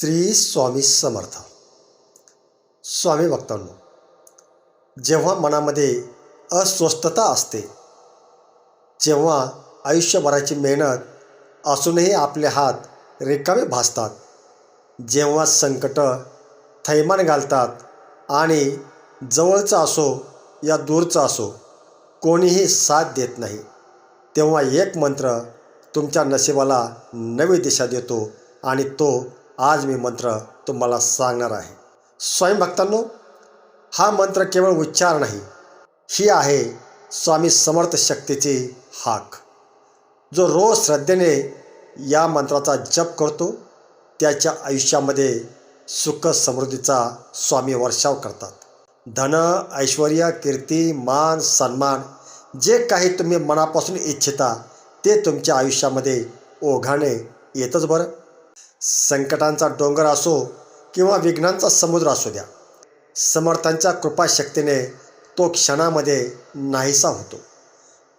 श्री स्वामी समर्थ. स्वामी भक्तांनो जेव्हा मनामध्ये अस्वस्थता असते जेव्हा आयुष्यभराची मेहनत असूनही आपले हात रिकामे भासतात जेव्हा संकट थैमान घालतात आणि जवळचा असो या दूरचा असो कोणीही साथ देत नाही तेव्हा एक मंत्र तुमच्या नशिबाला नवी दिशा देतो आणि तो आज मी मंत्र तुम्हाला सांगणार आहे. स्वयंभक्तांनो हा मंत्र केवळ उच्चार नाही ही आहे स्वामी समर्थ शक्तीची हाक. जो रोज श्रद्धेने या मंत्राचा जप करतो त्याच्या आयुष्यामध्ये सुख समृद्धीचा स्वामी वर्षाव करतात. धन ऐश्वर कीर्ती मान सन्मान जे काही तुम्ही मनापासून इच्छिता ते तुमच्या आयुष्यामध्ये ओघाने येतच बरं. संकटांचा डोंगर असो किंवा विघ्नांचा समुद्र असू द्या समर्थांच्या कृपाशक्तीने तो क्षणामध्ये नाहीसा होतो.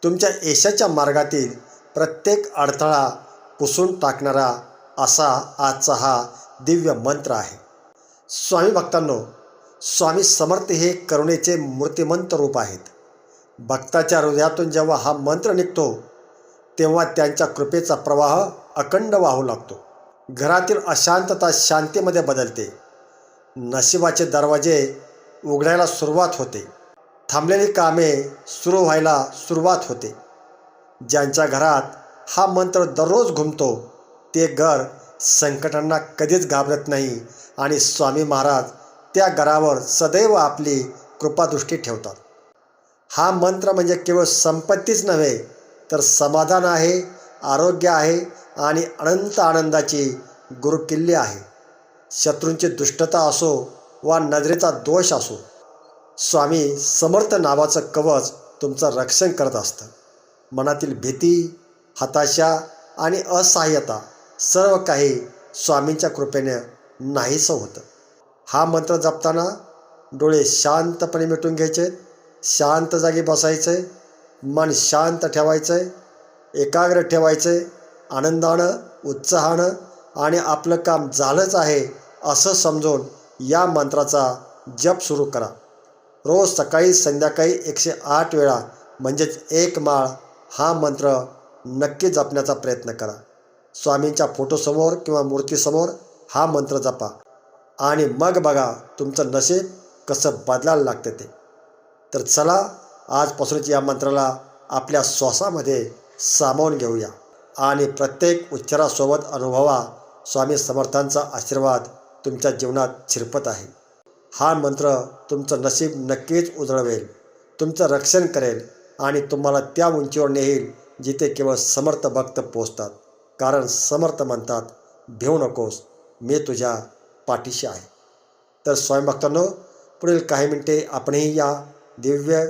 तुमच्या यशाच्या मार्गातील प्रत्येक अडथळा पुसून टाकणारा असा आजचा हा दिव्य मंत्र आहे. स्वामी भक्तांनो स्वामी समर्थ हे करुणेचे मूर्तिमंत रूप आहेत. भक्ताच्या हृदयातून जेव्हा हा मंत्र निघतो तेव्हा त्यांच्या कृपेचा प्रवाह अखंड वाहू लागतो. घरातील अशांतता शांतीमध्ये बदलते. नशिबाचे दरवाजे उघडायला सुरुवात होते. थांबलेली कामे सुरू व्हायला सुरुवात होते. ज्यांच्या घरात हा मंत्र दररोज घुमतो ते घर संकटांना कधीच घाबरत नाही आणि स्वामी महाराज त्या घरावर सदैव आपली कृपादृष्टी ठेवतात. हा मंत्र म्हणजे केवळ संपत्तीच नव्हे तर समाधान आहे आरोग्य आहे आणि अनंत आनंदाची गुरुकिल्ली आहे. शत्रूंची दुष्टता असो वा नजरेचा दोष असो स्वामी समर्थ नावाचं कवच तुमचं रक्षण करत असतं. मनातील भीती हताशा आणि असहाय्यता सर्व काही स्वामींच्या कृपेने नाहीसं होतं. हा मंत्र जपताना डोळे शांतपणे मिटून घ्यायचे शांत जागी बसायचे मन शांत ठेवायचं एकाग्र ठेवायचे आनंदानं उत्साहानं आणि आपलं काम झालंच आहे असं समजून या मंत्राचा जप सुरू करा. रोज सकाळी संध्याकाळी एकशे आठ वेळा म्हणजेच एक माळ हा मंत्र नक्की जपण्याचा प्रयत्न करा. स्वामींच्या फोटोसमोर किंवा मूर्तीसमोर हा मंत्र जपा आणि मग बघा तुमचं नशीब कसं बदलायला लागतं ते. तर चला आजपासूनच या मंत्राला आपल्या श्वासामध्ये सामावून घेऊया. आणि प्रत्येक उच्चारासोबत अनुभवा स्वामी समर्थांचा आशीर्वाद तुमच्या जीवनात शिरपत आहे. हा मंत्र तुमचं नशीब नक्कीच उजळवेल. तुमचं रक्षण करेल आणि तुम्हाला त्या उंचीवर नेईल जिथे केवळ समर्थ भक्त पोचतात. कारण समर्थ म्हणतात भेऊ नकोस मी तुझ्या पाठीशी आहे. तर स्वयंभक्तांनो पुढील काही मिनिटे आपणही या दिव्य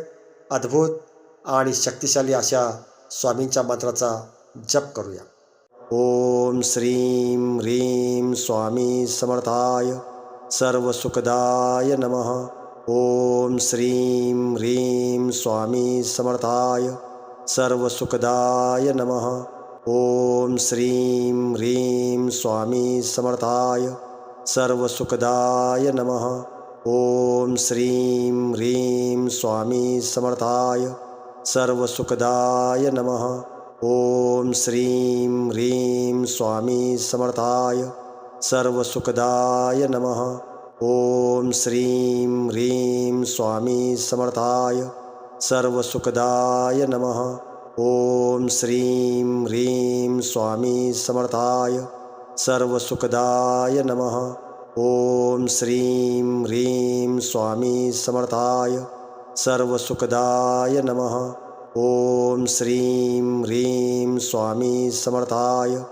अद्भुत आणि शक्तिशाली अशा स्वामींच्या मंत्राचा जप करूया. ओम श्रीं ह्रीं स्वामी समर्थाय सर्वसुखदाय नमः. ओम श्रीं ह्रीं स्वामी समर्थाय सर्वसुखदाय नमः. ओम श्रीं ह्रीं स्वामी समर्थाय सर्वसुखदाय नमः. ओम श्रीं ह्रीं स्वामी समर्थाय सर्वसुखदाय नमः। ओम श्रीं ह्रीं स्वामी समर्थाय। सर्वसुखदाय नमः। ओम श्रीं ह्रीं स्वामी समर्थाय। सर्वसुखदाय नमः। ओम श्रीं ह्रीं स्वामी समर्थाय। सर्वसुखदाय नमः। ओम श्रीं ह्रीं स्वामी समर्थाय। सर्वसुखदाय नमः। ओम श्रीं ह्रीं स्वामी समर्थाय।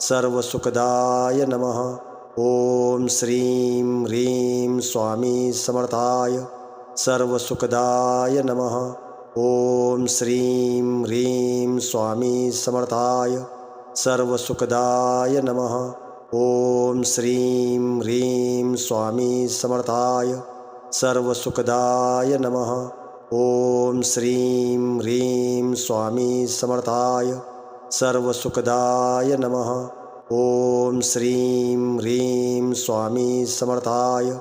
सर्वसुखदाय नमः। ओम श्रीं ह्रीं स्वामी समर्थाय। सर्वसुखदाय नमः। ओम श्रीं ह्रीं स्वामी समर्थाय। सर्वसुखदाय नमः। ओम श्रीं ह्रीं स्वामी समर्थाय। सर्वसुखदाय नमः। ॐ श्रीं ह्रीं स्वामी समर्थाय। सर्वसुखदाय नमः। ॐ श्रीं ह्रीं स्वामी समर्थाय।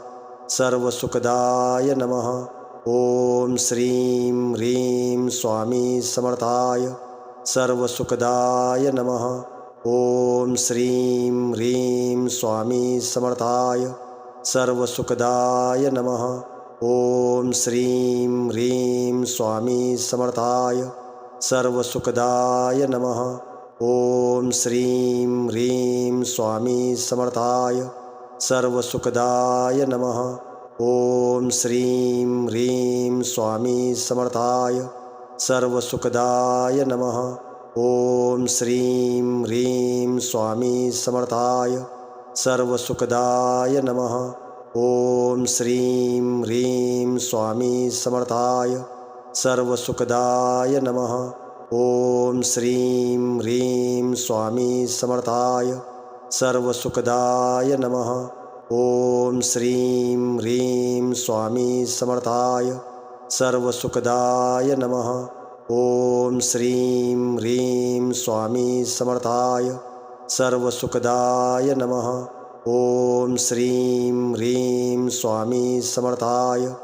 सर्वसुखदाय नमः। ॐ श्रीं ह्रीं स्वामी समर्थाय। सर्वसुखदाय नमः। ॐ श्रीं ह्रीं स्वामी समर्थाय। सर्वसुखदाय नमः। ओम श्रीं ह्रीं स्वामी समर्थाय। सर्वसुखदाय नमः। ओम श्रीं ह्रीं स्वामी समर्थाय। सर्वसुखदाय नमः। ओम श्रीं ह्रीं स्वामी समर्थाय। सर्वसुखदाय नमः। ओम श्रीं ह्रीं स्वामी समर्थाय। सर्वसुखदाय नमः। ओम श्रीं ह्रीं स्वामी समर्थाय। सर्वसुखदाय नमः। ओम श्रीं ह्रीं स्वामी समर्थाय। सर्वसुखदाय नमः। ओम श्रीं ह्रीं स्वामी समर्थाय। सर्वसुखदाय नमः। ओम श्रीं ह्रीं स्वामी समर्थाय। सर्वसुखदाय नमः। ओम श्रीं ह्रीं स्वामी समर्थाय।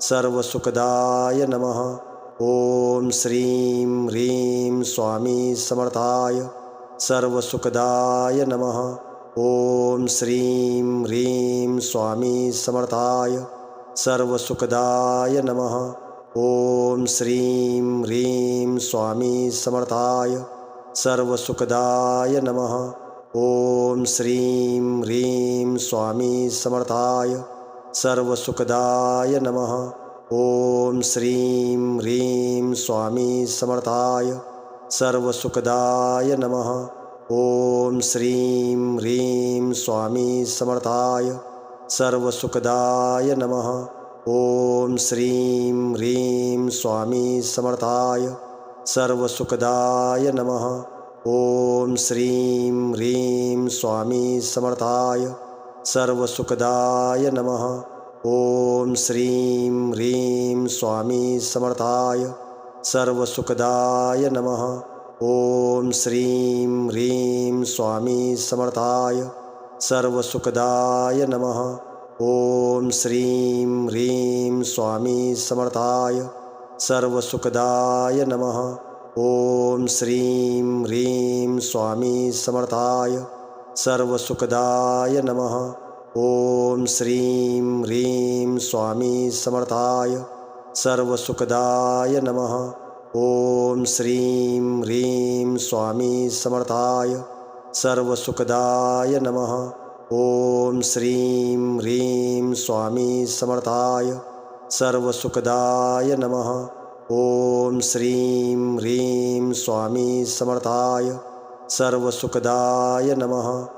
सर्वसुखदाय नमः। ओम श्रीं ह्रीं स्वामी समर्थाय। सर्वसुखदाय नमः। ओम श्रीं ह्रीं स्वामी समर्थाय। सर्वसुखदाय नमः। ओम श्रीं ह्रीं स्वामी समर्थाय। सर्वसुखदाय नमः। ओम श्रीं ह्रीं स्वामी समर्थाय। सर्वसुखदाय नमः। ओम श्रीं ह्रीं स्वामी समर्थाय। सर्वसुखदाय नमः। ओम श्रीं ह्रीं स्वामी समर्थाय। सर्वसुखदाय नमः। ओम श्रीं ह्रीं स्वामी समर्थाय। सर्वसुखदाय नमः। ॐ श्रीं ह्रीं स्वामी समर्थाय। सर्वसुखदाय नमः। ॐ श्रीं ह्रीं स्वामी समर्थाय। सर्वसुखदाय नमः। ॐ श्रीं ह्रीं स्वामी समर्थाय। सर्वसुखदाय नमः। ॐ श्रीं ह्रीं स्वामी समर्थाय। सर्वसुखदाय नमः। ओम श्रीं ह्रीं स्वामी समर्थाय। सर्वसुखदाय नमः। ओम श्रीं ह्रीं स्वामी समर्थाय। सर्वसुखदाय नमः। ओम श्रीं ह्रीं स्वामी समर्थाय। सर्वसुखदाय नमः। ओम श्रीं ह्रीं स्वामी समर्थाय। सर्वसुखदाय नमः। ओम श्रीं ह्रीं स्वामी समर्थाय। सर्वसुखदाय नमः।